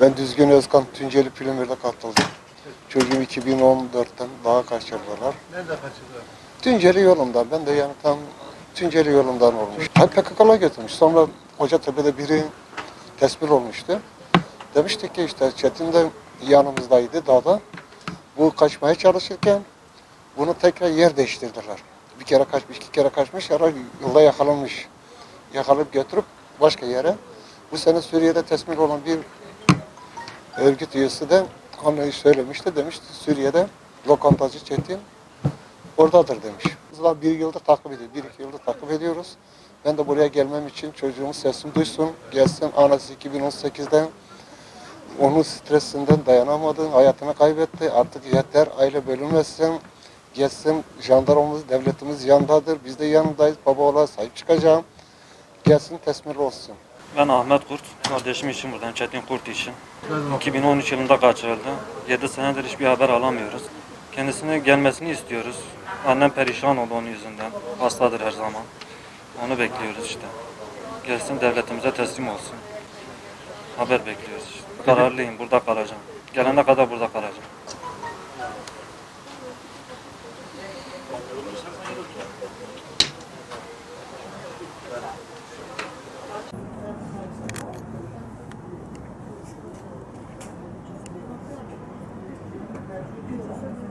Ben Düzgün Özkan Tunceli Filmler'de katıldım. Çocuğum 2014'ten daha kaçırdılar. Nerede kaçırdılar? Tunceli yolunda. Ben de yani tam Tunceli yolundan olmuş. Ha PKK'la götürmüş. Sonra Hocatepe'de biri tespit olmuştu. Demiştik ki işte Çetin de yanımızdaydı dağda. Bu kaçmaya çalışırken bunu tekrar yer değiştirdiler. Bir kere kaçmış, iki kere kaçmış, herhalde yolda yakalanmış. Yakalayıp götürüp başka yere. Bu sene Suriye'de tespit olan bir örgüt üyesi de hani söylemişti. Demişti Suriye'de lokantacı Çetin oradadır demiş. Biz bir yıldır takip ediyoruz. Bir iki yıldır takip ediyoruz. Ben de buraya gelmem için çocuğumun sesini duysun. Gelsin anası 2018'den onun stresinden dayanamadı. Hayatını kaybetti. Artık yeter aile bölünmesin. Gelsin jandarmamız, devletimiz yandadır. Biz de yanındayız. Baba olarak sahip çıkacağım. Gelsin tesmir olsun. Ben Ahmet Kurt, kardeşim için buradan Çetin Kurt için. Ne zaman? 2013 yılında kaçırıldı. 7 senedir hiçbir haber alamıyoruz. Kendisine gelmesini istiyoruz. Annem perişan oldu onun yüzünden. Hastadır her zaman. Onu bekliyoruz işte. Gelsin devletimize teslim olsun. Haber bekliyoruz işte. Kararlıyım, burada kalacağım. Gelene kadar burada kalacağım.